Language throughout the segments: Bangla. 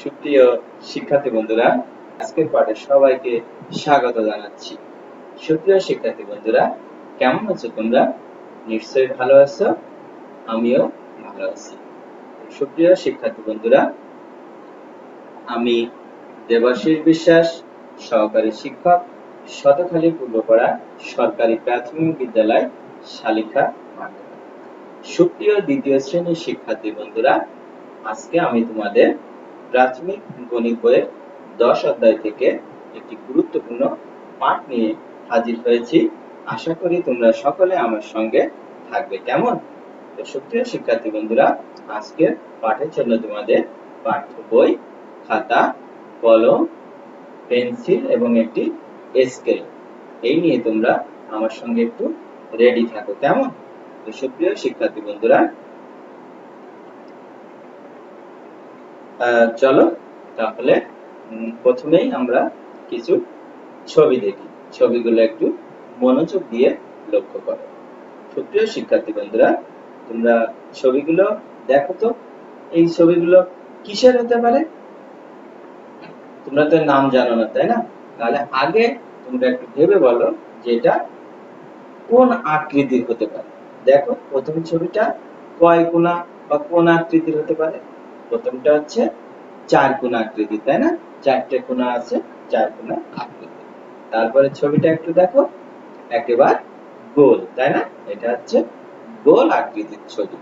সুপ্রিয় শিক্ষার্থী বন্ধুরা, আজকের পাঠে সবাইকে স্বাগত জানাচ্ছি। সুপ্রিয় শিক্ষার্থী বন্ধুরা, কেমন আছো তোমরা? নিশ্চয়ই ভালো আছো, আমিও ভালো আছি। সুপ্রিয় শিক্ষার্থী বন্ধুরা, আমি দেবাশিস বিশ্বাস, সহকারী শিক্ষক, শতখালী পূর্বপাড়া সরকারি প্রাথমিক বিদ্যালয় মাঠে সুপ্রিয় দ্বিতীয় শ্রেণির শিক্ষার্থী বন্ধুরা, আজকে আমি তোমাদের প্রাথমিক গণিত বইয়ের দশ অধ্যায় থেকে একটি গুরুত্বপূর্ণ পাঠ নিয়ে হাজির হয়েছি। আশা করি তোমরা সকলে আমার সঙ্গে থাকবে। কেমন? তো সুপ্রিয় শিক্ষার্থী বন্ধুরা, আজকের পাঠের জন্য তোমাদের পাঠ্য বই, খাতা, কলম, পেন্সিল এবং একটি স্কেল এই নিয়ে তোমরা আমার সঙ্গে একটু রেডি থাকো। কেমন? তো সুপ্রিয় শিক্ষার্থী বন্ধুরা চলো, তাহলে প্রথমেই আমরা কিছু ছবি দেখি। ছবিগুলো একটু মনোযোগ দিয়ে লক্ষ্য করো। সুপ্রিয় শিক্ষার্থী বন্ধুরা, তোমরা ছবিগুলো দেখো তো? এই ছবিগুলো কিসের হতে পারে? তোমরা তো নাম জানো না, তাই না? তাহলে আগে তোমরা একটু ভেবে বলো যে এটা কোন আকৃতির হতে পারে? দেখো, প্রথম ছবিটা কয় কোণা বা কোন আকৃতির হতে পারে? প্রথমটা হচ্ছে চার কোণা আকৃতি, তাই না? চারটে কোণা আছে, চার কোণা আকৃতি। তারপরে ছবিটা একটু দেখো, একেবারে গোল, তাই না? এটা হচ্ছে গোল আকৃতির ছবি।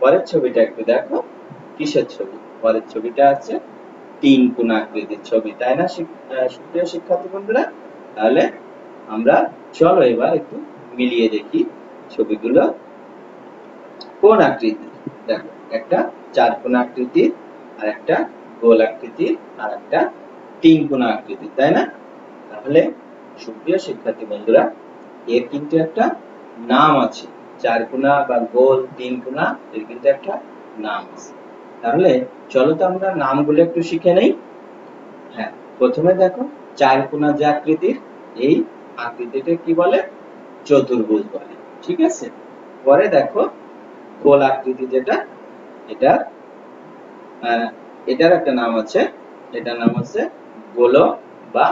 পরের ছবিটা একটু দেখো, কিসের ছবি? পরের ছবিটা আছে তিন কোণ আকৃতির ছবি, তাই না সুপ্রিয় শিক্ষার্থী বন্ধুরা? তাহলে আমরা চলো এবার একটু মিলিয়ে দেখি ছবিগুলো কোন আকৃতির। দেখো, একটা চার কোণ আকৃতির আর একটা গোল আকৃতির আর একটা তিন কোণ আকৃতির তাই না? তাহলে সুপ্রিয় শিক্ষার্থী বন্ধুরা, এর কিন্তু একটা নাম আছে। চার কোণা বা গোল, তিন কোণা, এর কিন্তু একটা নাম আছে। তাহলে চলো তো আমরা নামগুলো একটু শিখে নেই। হ্যাঁ প্রথমে দেখো, চার কোনা যে আকৃতির, এই আকৃতিটা কি বলে? চতুর্ভুজ বলে, ঠিক আছে? পরে দেখো, গোল আকৃতি যেটা এটা। এটার একটা নাম আছে, এটার নাম আছে গোলক বা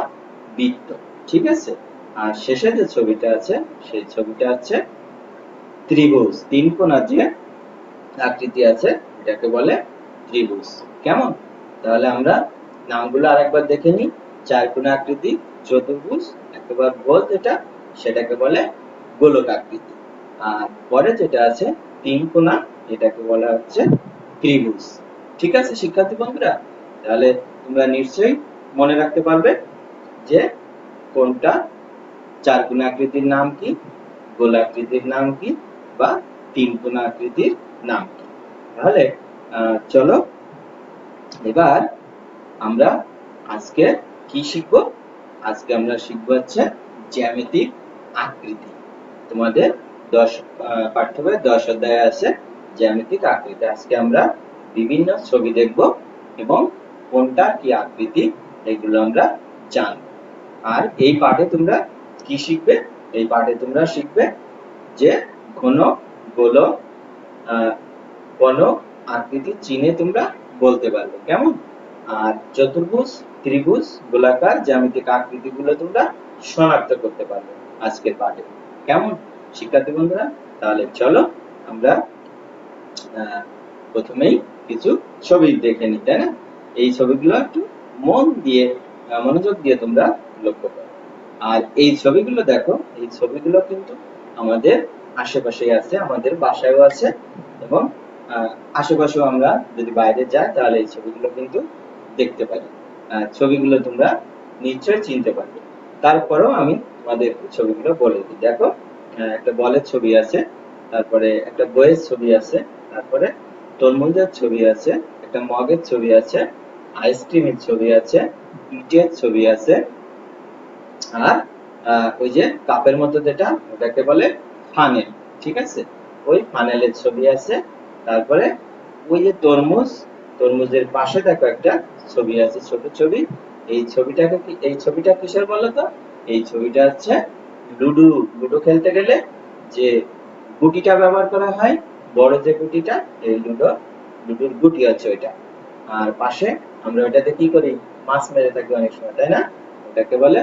বৃত্ত, ঠিক আছে? আর শেষে যে ছবিটা আছে, সেই ছবিটা আছে ত্রিভুজ, তিন কোণা যে আকৃতি আছে, এটাকে বলে ত্রিভুজ। কেমন? তাহলে আমরা নামগুলো আরেকবার দেখে নিই। চার কোণা আকৃতি, চতুর্ভুজ, একেবারে গোল যেটা, সেটাকে বলে গোলক আকৃতি। আর পরে যেটা আছে, তিন কোণা, এটাকে বলা হচ্ছে ত্রিভুজ। ঠিক আছে, শিক্ষার্থী বন্ধুরা? তাহলে তোমরা নিশ্চয়ই মনে রাখতে পারবে যে কোনটা চার কোণ আকৃতির নাম কি, গোল আকৃতির নাম কি বা তিন কোণ আকৃতির নাম কি? তাহলে চলো এবার আমরা আজকে কি শিখব? আজকে আমরা শিখব হচ্ছে জ্যামিতিক আকৃতি। তোমাদের দশ পাঠ্য বইয়ের দশ অধ্যায়ে আছে। জ্যামিতিক আকৃতি আজকে আমরা বিভিন্ন ছবি দেখব এবং কোনটা কি আকৃতি এগুলো আমরা জানব। আর এই পাঠে তোমরা কি শিখবে? এই পাঠে তোমরা শিখবে যে ঘন আহ, কোন আকৃতি চিনে তোমরা বলতে পারবে কেমন? আর চতুর্ভুজ ত্রিভুজ গোলাকার জ্যামিতিক আকৃতিগুলো তোমরা শনাক্ত করতে পারবে আজকের পাঠে। কেমন? শিক্ষার্থী বন্ধুরা তাহলে চলো আমরা প্রথমেই কিছু ছবি দেখে নিই, তাই না? এই ছবিগুলো একটু মন দিয়ে মনোযোগ দিয়ে তোমরা লক্ষ্য করো। আর এই ছবিগুলো দেখো, এই ছবিগুলো কিন্তু আমাদের আশেপাশেই আছে, আমাদের বাসায়ও আছে এবং আশেপাশেও আমরা যদি বাইরে যাই, তাহলে এই ছবিগুলো কিন্তু দেখতে পারি। ছবিগুলো তোমরা নিশ্চয়ই চিনতে পারবে। তারপরেও আমি তোমাদের ছবিগুলো বলে দিই। দেখো একটা বলের ছবি আছে, তারপরে একটা বইয়ের ছবি আছে তারপরে তরমুজের ছবি আছে, একটা মগের ছবি আছে আইসক্রিমের ছবি আছে ইটের ছবি আছে, আর ওই যে কাপের মতো যেটা, ওটাকে বলে ফানেল ঠিক আছে? ওই ফানেলের ছবি আছে, তারপরে ওই যে তরমুজ, তরমুজের পাশে দেখো একটা ছবি আছে, ছোট ছবি, এই ছবিটাকে কি, এই ছবিটা কিসের বলো তো এই ছবিটা হচ্ছে লুডো লুডো খেলতে গেলে যে গুটিটা ব্যবহার করা হয় বড় যে গুটিটা, এই লুডো লুডোর গুটি আছে ওইটা। আর পাশে আমরা ওটাতে কি করি? মাছ মেরে থাকি অনেক সময়, তাই না? ওটাকে বলে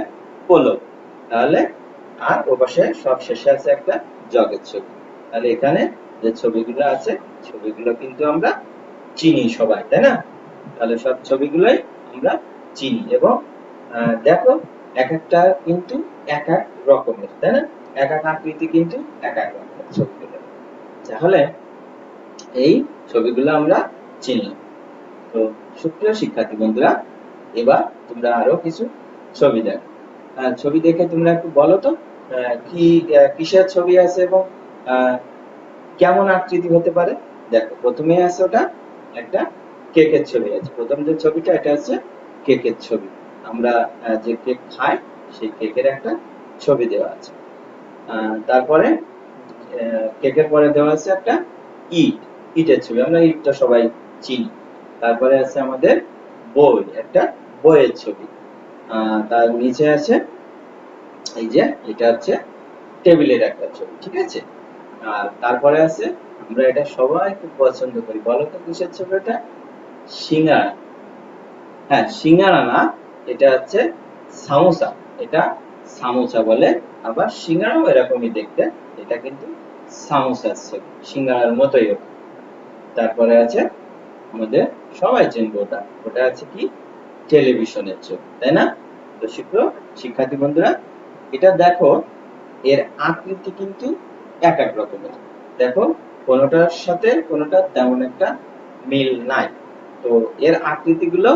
পোলো। তাহলে আর ও পাশে সব শেষে আছে একটা জগের ছবি। তাহলে এখানে যে ছবিগুলো আছে, ছবিগুলো কিন্তু আমরা চিনি সবাই, তাই না? তাহলে সব ছবিগুলোই আমরা চিনি। এবং দেখো, এক একটা কিন্তু এক এক রকমের, তাই না? এক এক আকৃতি কিন্তু এক এক রকমের ছবিগুলো। তাহলে এই ছবিগুলো আমরা চিনলাম। তো সুপ্রিয় শিক্ষার্থী বন্ধুরা, এবার তোমরা আরও কিছু ছবি দেখো। ছবি দেখে তোমরা একটু বলো তো কি কিসের ছবি আছে এবং কেমন আকৃতি হতে পারে? দেখো প্রথমে আছে ওটা একটা কেকের ছবি আছে। প্রথম যে ছবিটা, এটা হচ্ছে কেকের ছবি। আমরা যে কেক খাই, সেই কেকের একটা ছবি দেওয়া আছে। তারপরে কেকের পরে দেওয়া আছে একটা ইট। ইটের ছবি, আমরা ইটটা সবাই চিনি। তারপরে আছে আমাদের বই, একটা বইয়ের ছবি। তার নিচে আছে, এই যে, এটা হচ্ছে টেবিলের একটা ছবি, ঠিক আছে? আর তারপরে আছে, আমরা এটা সবাই খুব পছন্দ করি। বলো তো কিসের ছবি এটা সিঙ্গারা। হ্যাঁ সিঙ্গারা না, এটা হচ্ছে সামোসা। এটা সামোসা বলে, আবার সিঙ্গারাও এরকমই দেখতে। এটা কিন্তু সামোসার ছবি, সিঙ্গারার মতোই ওটা। তারপরে আছে আমাদের সবাই চিনবো ওটা ওটা আছে কি? টেলিভিশনের ছবি তাই না? তো শিখলো শিক্ষার্থী বন্ধুরা, এটা দেখো, এর আকৃতি কিন্তু এক এক রকমের। দেখো, কোনোটার সাথে কোনোটা তেমন একটা মিল নাই। তো এর আকৃতিগুলো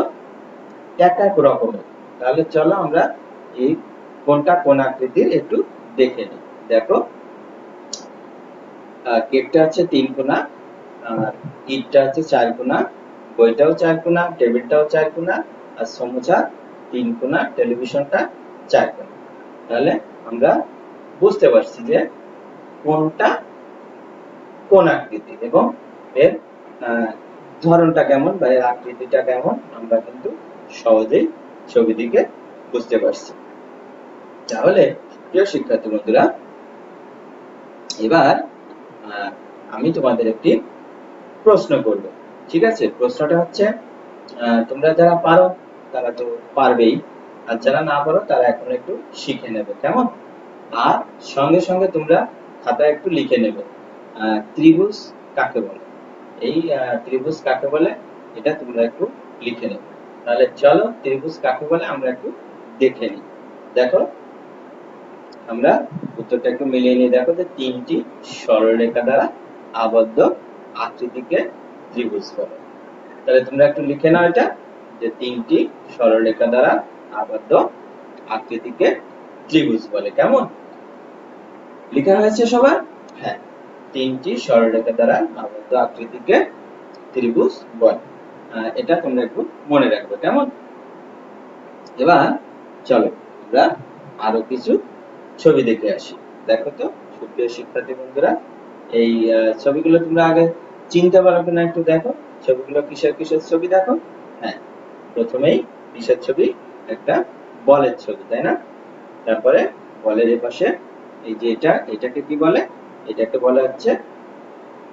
এক এক রকমের। তাহলে চলো আমরা এই কোনটা কোন আকৃতির একটু দেখে নিই। দেখো কেকটা হচ্ছে তিন কোনা ইটটা হচ্ছে চার কোনা বইটাও চার কোনা টেবিলটাও চার কোনা আর সমুচা তিন কোনা টেলিভিশনটা চার কোনা তাহলে আমরা বুঝতে পারছি যে কোনটা কোন আকৃতি এবং এর ধরনটা কেমন বা এর আকৃতিটা কেমন, আমরা কিন্তু সহজেই ছবি দিকে বুঝতে পারছি। তাহলে প্রিয় শিক্ষার্থী বন্ধুরা, এবার আমি তোমাদের একটি প্রশ্ন করব। ঠিক আছে? প্রশ্নটা হচ্ছে তোমরা যারা পারো, তারা তো পারবেই। আর যারা না পারো, তারা এখন একটু শিখে নেবে, কেমন? আর সঙ্গে সঙ্গে তোমরা খাতায় একটু লিখে নেবে। ত্রিভুজ কাকে বলে? এই ত্রিভুজ কাকে বলে? এটা তোমরা একটু লিখে নেবে। তাহলে চলো ত্রিভুজ কাকে বলে, আমরা একটু দেখে নিই। দেখো, আমরা উত্তরটা একটু মিলিয়ে নিয়ে দেখো যে তিনটি সরলরেখা দ্বারা আবদ্ধ আকৃতিকে ত্রিভুজ বলে তাহলে তোমরা একটু লিখে নাও এটা, যে তিনটি সরলরেখা দ্বারা আবদ্ধ আকৃতিকে ত্রিভুজ বলে। কেমন? লেখা হয়েছে সবার? হ্যাঁ তিনটি সরলরেখা দ্বারা আবদ্ধ আকৃতিকে ত্রিভুজ বলে। এটা তোমরা একটু মনে রাখবে, কেমন? এবার চলো, আমরা আরও কিছু ছবি দেখে আসি। দেখো তো, সুপ্রিয় শিক্ষার্থী বন্ধুরা এই ছবিগুলো তোমরা আগে চিনতে পারো কিনা একটু দেখো। ছবিগুলো কিসের কিসের ছবি দেখো? হ্যাঁ প্রথমেই কিসের ছবি, একটা বলের ছবি, তাই না? তারপরে বলের পাশে এই যে এটা, এটাকে কি বলে? এটাকে বলা হচ্ছে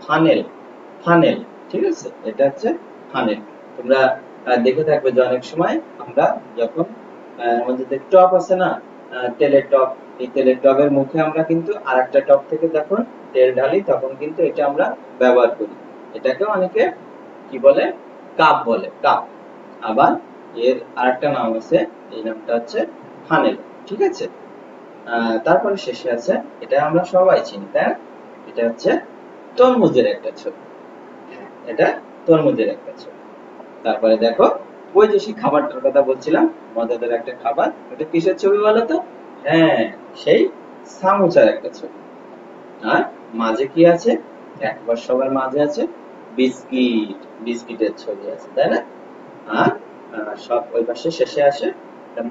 ফানেল ফানেল ঠিক আছে? এটা হচ্ছে ফানেল তোমরা দেখে থাকবে যে অনেক সময় আমরা যখন আমাদের টপ আছে না তেলের টপ এই তেলের টবের মুখে আমরা কিন্তু আরেকটা টপ থেকে যখন তেল ঢালি, তখন কিন্তু এটা আমরা ব্যবহার করি। এটাকে অনেকে কি বলে? কাপ বলে, কাপ। আবার এর আরেকটা নাম আছে, এই নামটা হচ্ছে ফানেল ঠিক আছে? তারপরে শেষে আছে, এটা আমরা সবাই চিনি, তাই এটা হচ্ছে তরমুজের একটা ছবি এটা তরমুজের একটা ছবি তারপরে দেখো, ওই যে সেই খাবারটার কথা বলছিলাম, মজাদার একটা খাবার, ওটা কিসের ছবি বলো তো? হ্যাঁ সেই সামোসার একটা ছবি। আর মাঝে কি আছে? একবার সবার মাঝে আছে বিস্কিট, বিস্কিটের ছবি আছে, তাই না? আর সব ওই পাশে শেষে আসে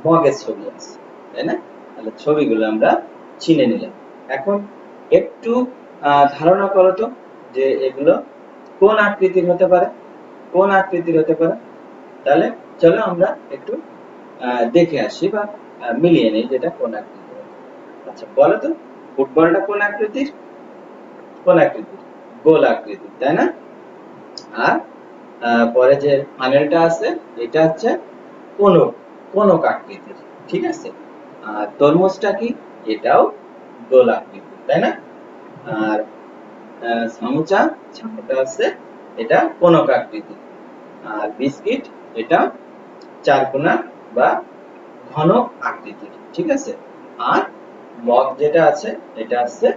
মগের ছবি আছে, তাই না? তাহলে ছবিগুলো আমরা চিনে নিলাম। এখন একটু ধারণা করো তো যে এগুলো কোন আকৃতির হতে পারে? কোন আকৃতির হতে পারে? তাহলে চলো আমরা একটু দেখে আসি বা মিলিয়ে নিই যেটা কোন আকৃতির। আচ্ছা বলো তো, ফুটবলটা কোন আকৃতির? কোন আকৃতির? গোল আকৃতির, তাই না? আর পরে যে ফানেলটা আছে, এটা হচ্ছে কোনো কোনক আকৃতির, ঠিক আছে? আর তরমুজটা কি? এটাও গোল আকৃতির, তাই না? আর সামুচা ছামুটা আছে, এটা কোনক আকৃতির। আর বিস্কিট এটা চারকোনা বা ঘন আকৃতির, ঠিক আছে? আর মগ যেটা আছে, এটা আছে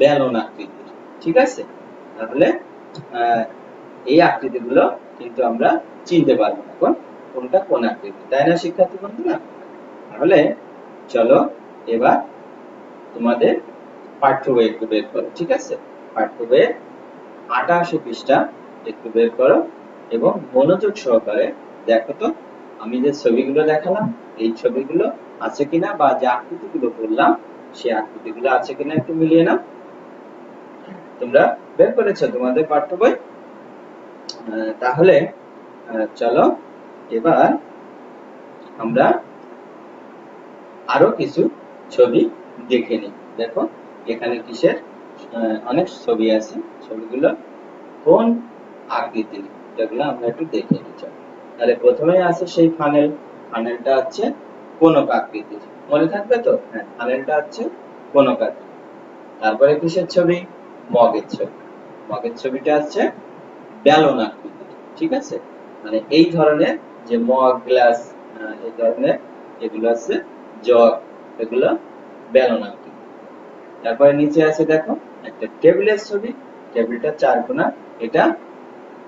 বেলন আকৃতির, ঠিক আছে? তাহলে এই আকৃতিগুলো কিন্তু আমরা চিনতে পারব এখন কোনটা কোন আকৃতি? তাই না, শিক্ষার্থী বন্ধুরা? তাহলে, চলো এবার তোমাদের পাঠ্য বই একটু বের করো, ঠিক আছে? পাঠ্য বইয়ের আঠাশি পৃষ্ঠা একটু বের করো এবং মনোযোগ সহকারে দেখো তো, আমি যে ছবিগুলো দেখালাম এই ছবিগুলো আছে কিনা বা যে আকৃতিগুলো বললাম, সেই আকৃতিগুলো আছে কিনা একটু মিলিয়ে নাও। তোমরা বের করেছ তোমাদের পাঠ্য বই? তাহলে চলো, এবার আমরা আরও কিছু ছবি দেখে নিই। দেখো, এখানে কিসের অনেক ছবি আছে। ছবিগুলো কোন আকৃতির? এগুলো আমরা একটু দেখে নিই তাহলে প্রথমে আছে সেই ফানেল ফানেলটা হচ্ছে কোনক আকৃতির মনে থাকবে তো? হ্যাঁ ফানেলটা হচ্ছে কোনক আকৃতির তারপরে কিসের ছবি? মগের ছবি। মগের ছবিটা হচ্ছে ব্যালন আকৃতির ঠিক আছে? মানে এই ধরনের যে মগ, গ্লাস এই ধরনের এগুলো আছে, জগ, এগুলো ব্যালন আকৃতি তারপরে নিচে আছে দেখো, একটা টেবিলের ছবি। টেবিলটা চার কোণা। এটা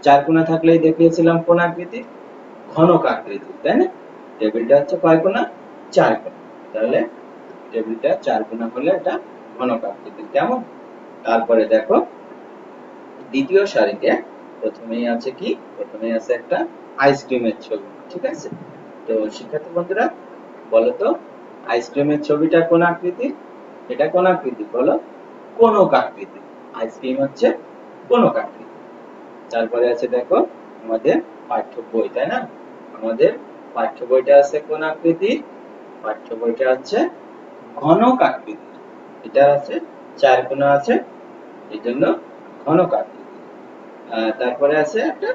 চার কোণা থাকলেই দেখিয়েছিলাম কোন আকৃতি ঘনক আকৃতি তাই না? টেবিলটা হচ্ছে কয় কোণা চার কোণা তাহলে টেবিলটা চার কোণা হলে এটা ঘনক আকৃতি কেমন? তারপরে দেখো, দ্বিতীয় সারিতে প্রথমেই আছে কি? প্রথমেই আছে একটা আইসক্রিমের ছবি, ঠিক আছে? তো শিক্ষার্থী বন্ধুরা বলো তো আইসক্রিমের ছবিটা কোন আকৃতির? এটা কোন আকৃতি বলো কোনক আকৃতি আইসক্রিম হচ্ছে কোনক আকৃতি তারপরে আছে দেখো, আমাদের পাঠ্য বই, তাই না? আমাদের পাঠ্য বইটা আছে কোন আকৃতি পাঠ্য বইটা হচ্ছে ঘনক আকৃতি এটা আছে, চার কোণা আছে, এই জন্য ঘনক আকৃতি তারপরে আছে একটা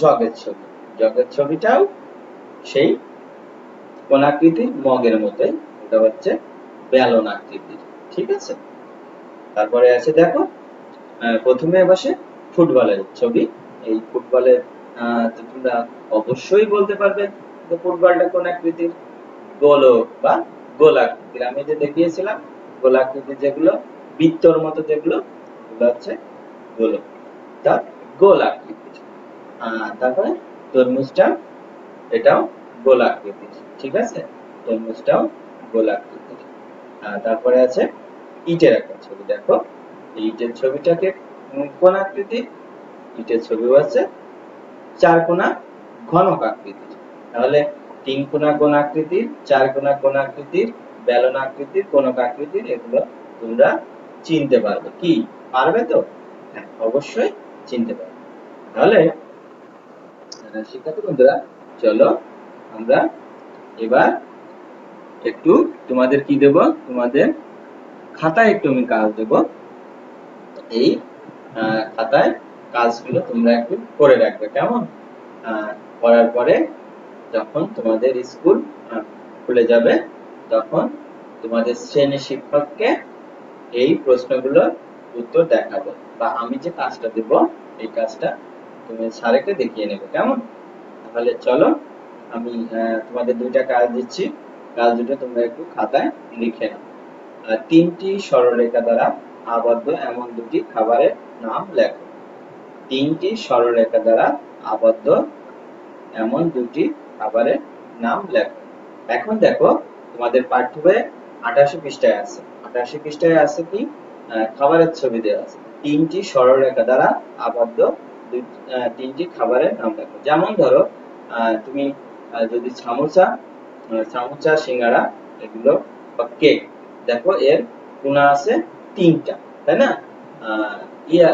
জগের ছবি। জগের ছবিটাও সেই কোন আকৃতির? মগের মতোই। ওটা হচ্ছে ব্যালন আকৃতির। ঠিক আছে? তারপরে আছে দেখো প্রথমে বসে ফুটবলের ছবি। এই ফুটবলের তোমরা অবশ্যই বলতে পারবে যে ফুটবলটা কোন আকৃতির? গোলক বা গোল আকৃতির আমি যে দেখিয়েছিলাম গোল আকৃতির যেগুলো বৃত্তর মতো যেগুলো ওগুলো হচ্ছে গোলক তা গোল আকৃতির আহ, তারপরে তরমুজটা এটাও গোল আকৃতির ঠিক আছে? তরমুজটাও গোল আকৃতির আহ, তারপরে আছে ইটের একটা ছবি। দেখো ইটের ছবিটাকে কোন আকৃতির? ইটের ছবিও আছে চার কোণা ঘনক আকৃতির। তাহলে তিন কোণা কোন আকৃতির চার কোণা কোন আকৃতির বেলন আকৃতির কোনক আকৃতির এগুলো তোমরা চিনতে পারবে। কি? পারবে তো? হ্যাঁ অবশ্যই চিনতে পারবে। তাহলে শিক্ষার্থী বন্ধুরা, চলো আমরা এবার একটু তোমাদের কি দেব? তোমাদের খাতায় একটু আমি কাজ দেব। এই খাতায় কাজগুলো তোমরা একটু করে রাখবে, কেমন? করার পরে যখন তোমাদের স্কুল খুলে যাবে, তখন তোমাদের শ্রেণি শিক্ষককে এই প্রশ্নগুলোর উত্তর দেখাবো। বা আমি যে কাজটা দেব, এই কাজটা তুমি স্যারকে দেখিয়ে নেবে, কেমন? তাহলে চলো, আমি তোমাদের দুইটা কাজ দিচ্ছি। কাজ দুটো তোমরা একটু খাতায় লিখে নাও। তিনটি সরলরেখা দ্বারা আবদ্ধ এমন দুটি খাবারের নাম লেখো। তিনটি সরলরেখা দ্বারা আবদ্ধ এমন দুটি খাবারের নাম লেখো। এখন দেখো, তোমাদের পাঠ্য বইয়ে আঠাশি পৃষ্ঠায় আছে। আঠাশি পৃষ্ঠায় আছে কি? খাবারের ছবি দেওয়া আছে। তিনটি সরলরেখা দ্বারা আবদ্ধ তিনটি খাবারের নাম লেখো। যেমন ধরো তুমি যদি সামোসা সামোসা, সিঙ্গারা, এগুলো বা কেক, দেখো এর কোনা আছে তিনটা, তাই না? ইয়া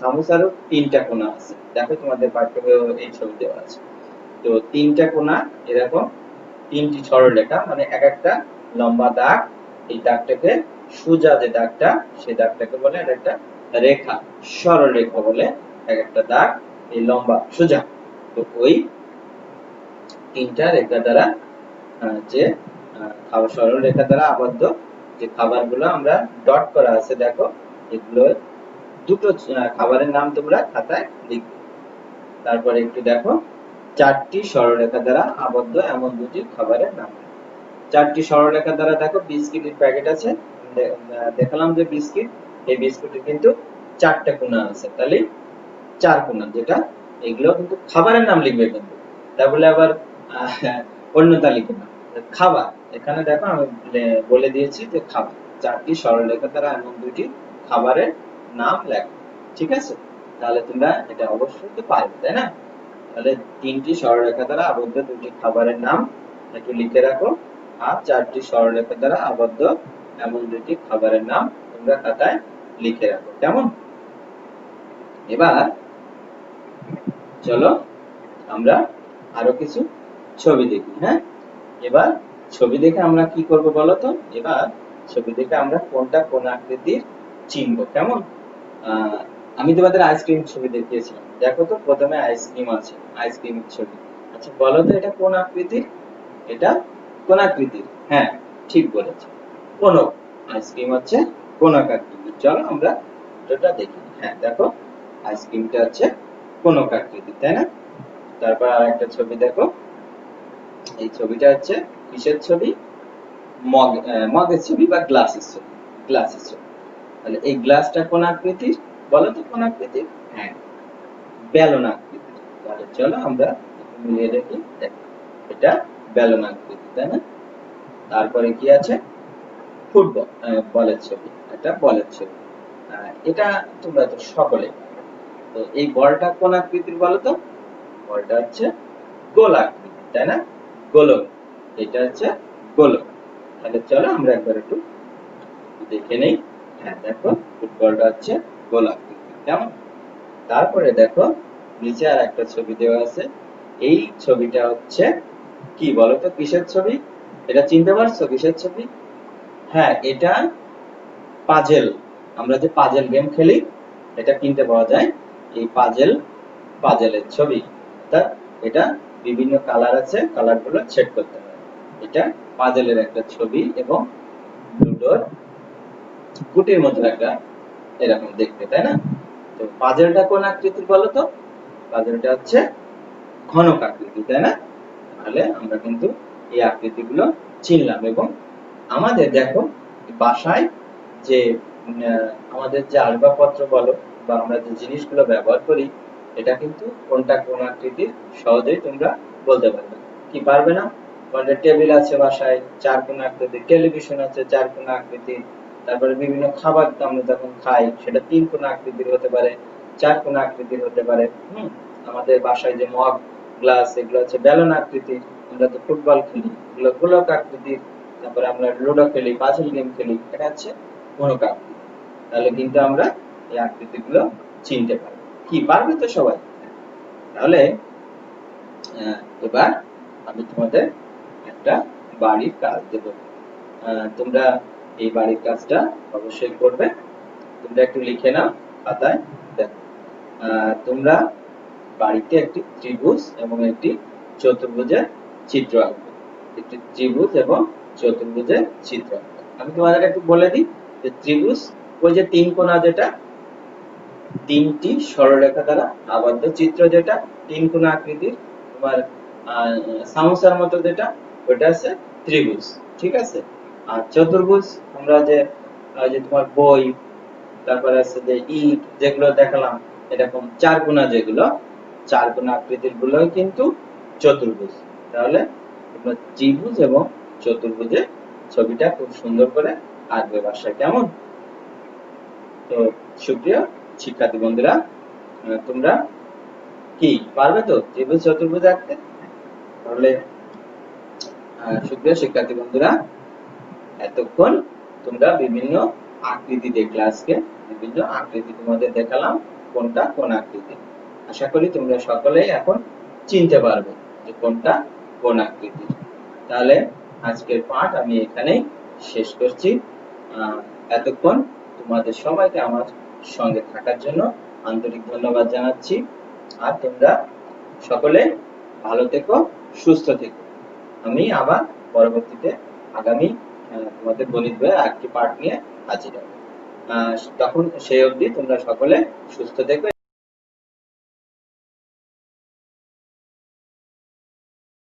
সামোসারও তিনটা কোনা আছে। দেখো তোমাদের পাঠ্য এই ছবি দেওয়া আছে। তো তিনটা কোনা এরকম তিনটি সরলরেখা মানে এক একটা লম্বা দাগ, এই দাগটাকে সোজা যে দাগটা সেই দাগটাকে বলে আর একটা রেখা, সরল রেখা বলে এক একটা দাগ, এই লম্বা, সোজা। তো ওই তিনটা রেখা দ্বারা যে খাবার, সরল রেখা দ্বারা আবদ্ধ, যে খাবারগুলো আমরা ডট করা আছে, দেখো, এগুলো দুটো খাবারের নাম তোমরা খাতায় লিখবে। তারপরে একটু দেখো চারটি সরলরেখা দ্বারা আবদ্ধ এমন দুটি খাবারের নাম। চারটি সরলরেখা দ্বারা দেখো বিস্কিটের প্যাকেট আছে দেখালাম যে বিস্কিট, এই বিস্কুটের কিন্তু চারটা কোণা আছে। তাহলে চার কোণা যেটা, এগুলো কিন্তু খাবারের নাম লিখবে কিন্তু। তা বলে আবার অন্য তালিকা না খাবার, এখানে দেখো আমি বলে দিয়েছি যে খাবার। চারটি সরলরেখা দ্বারা এমন দুটি খাবারের নাম লেখো। ঠিক আছে? তাহলে তোমরা এটা অবশ্যই তো পারবে, তাই না? তাহলে তিনটি সরলরেখা দ্বারা আবদ্ধ দুটি খাবারের নাম একটু লিখে রাখো। আর চারটি সরলরেখা দ্বারা আবদ্ধ এমন দুটি খাবারের নাম তোমরা খাতায় লিখে রাখো। কেমন? এবার চলো আমরা আরও কিছু ছবি দেখি হ্যাঁ? এবার ছবি দেখে আমরা কি করব বলো তো? এবার ছবি দেখে আমরা কোনটা কোন আকৃতির চিনব, কেমন? আমি তোমাদের আইসক্রিম ছবি দেখিয়েছিলাম। দেখো তো প্রথমে আইসক্রিম আছে আইসক্রিম ছবি। আচ্ছা বলো তো এটা কোন আকৃতির? এটা কোন আকৃতির? হ্যাঁ ঠিক বলেছ। কোন আইসক্রিম হচ্ছে কোনক আকৃতির? চলো আমরা ওটা দেখি। হ্যাঁ দেখো আইসক্রিমটা হচ্ছে কোনক আকৃতির, তাই না? তারপর আর একটা ছবি দেখো। এই ছবিটা হচ্ছে কিসের ছবি? মগ মগের ছবি বা গ্লাসের ছবি গ্লাসের ছবি। তাহলে এই গ্লাসটা কোন আকৃতির? বলো তো কোন আকৃতির? বেলন আকৃতির। তাহলে চলো আমরা মিলিয়ে দেখি। এটা বেলন আকৃতি, তাই না? তারপরে কি আছে? ফুটবল বলের ছবি, এটা বলের ছবি। এটা তোমরা তো সকলে তো এই বলটা কোন আকৃতির বলো তো? বলটা হচ্ছে গোল আকৃতির, তাই না? গোলক, এটা হচ্ছে গোলক। তাহলে চলো আমরা একবার একটু দেখে নেই। হ্যাঁ দেখো, ফুটবলটা হচ্ছে গোল আকৃতির, কেমন? তারপরে দেখো, নিচে আর একটা ছবি দেওয়া আছে। এই ছবিটা হচ্ছে কি বলো তো কিসের ছবি? এটা চিনতে পারছ? কিসের ছবি? হ্যাঁ এটা পাজেল। আমরা যে পাজেল গেম খেলি, এটা কিনতে পাওয়া যায়। এই পাজেল, পাজেলের ছবি। তা এটা বিভিন্ন কালার আছে কালারগুলো সেট করতে হয়। এটা পাজেলের একটা ছবি এবং লুডোর গুটির মতো একটা এরকম দেখতে, তাই না? তো পাজেলটা কোন আকৃতির বলো তো? পাজেলটা হচ্ছে ঘনক আকৃতি, তাই না? তাহলে আমরা কিন্তু এই আকৃতিগুলো চিনলাম এবং আমাদের দেখো বাসায় যে আমাদের যে আসবাবপত্র বলো বা আমরা যে জিনিসগুলো ব্যবহার করি, এটা কিন্তু কোনটা কোন আকৃতির সহজেই তোমরা বলতে পারবে। কি পারবে না? টেবিল আছে বাসায়, চার কোন আকৃতির, টেলিভিশন আছে চার কোন আকৃতির তারপরে বিভিন্ন খাবার আমরা যখন খাই, সেটা তিন কোন আকৃতির হতে পারে, চার কোন আকৃতির হতে পারে, হুম? আমাদের বাসায় যে মগ গ্লাস, এগুলো হচ্ছে বেলুন আকৃতির আমরা তো ফুটবল খেলি। এগুলো গোলক আকৃতির, তারপরে আমরা লুডো খেলি, পাজল গেম খেলি, এটা হচ্ছে গোলক আকৃতি। তাহলে কিন্তু আমরা এই আকৃতিগুলো চিনতে পারি। কি, পারবে তো সবাই? তাহলে এবার আমি তোমাদের একটা বাড়ির কাজ দেব। তোমরা এই বাড়ির কাজটা অবশ্যই করবে। তোমরা একটু লিখে নাও খাতায়। তোমরা বাড়িতে একটি ত্রিভুজ এবং একটি চতুর্ভুজের চিত্র আঁকবে। একটি ত্রিভুজ এবং চতুর্ভুজের চিত্র আমি তোমাদের একটু বলে দিই যে ত্রিভুজ ওই যে তিন কোণা যেটা, তিনটি সরলরেখা দ্বারা আবদ্ধ চিত্র যেটা, তিন কোণা আকৃতির তোমার সামোসার মতো যেটা ওটা আছে ত্রিভুজ। ঠিক আছে? আর চতুর্ভুজ, আমরা যে যে তোমার বই, তারপরে আছে যে ইট, যেগুলো দেখালাম, এরকম চার কোণা যেগুলো, চার কোণা আকৃতির গুলোই কিন্তু চতুর্ভুজ। তাহলে তোমরা ত্রিভুজ এবং চতুর্ভুজের ছবিটা খুব সুন্দর করে আঁকবে বাসায়। কেমন? তো সুপ্রিয় শিক্ষার্থী বন্ধুরা তোমরা কি, পারবে তো ত্রিভুজ, চতুর্ভুজ আঁকতে? তাহলে সুপ্রিয় শিক্ষার্থী বন্ধুরা এতক্ষণ তোমরা বিভিন্ন আকৃতি দেখলে আজকে বিভিন্ন আকৃতি তোমাদের দেখালাম, কোনটা কোন আকৃতি। আশা করি তোমরা সকলেই এখন চিনতে পারবে যে কোনটা কোন আকৃতি। তাহলে আজকের পাঠ আমি এখানেই শেষ করছি। এতক্ষণ তোমাদের সবাইকে আমার সঙ্গে থাকার জন্য আন্তরিক ধন্যবাদ জানাচ্ছি। আর তোমরা সকলে ভালো থেকো, সুস্থ থেকো। আমি আবার পরবর্তীতে আগামী তোমাদের গণিত বইয়ের আরেকটি পার্ট নিয়ে হাজির হবে। তখন সেই অবধি তোমরা সকলে সুস্থ থেকো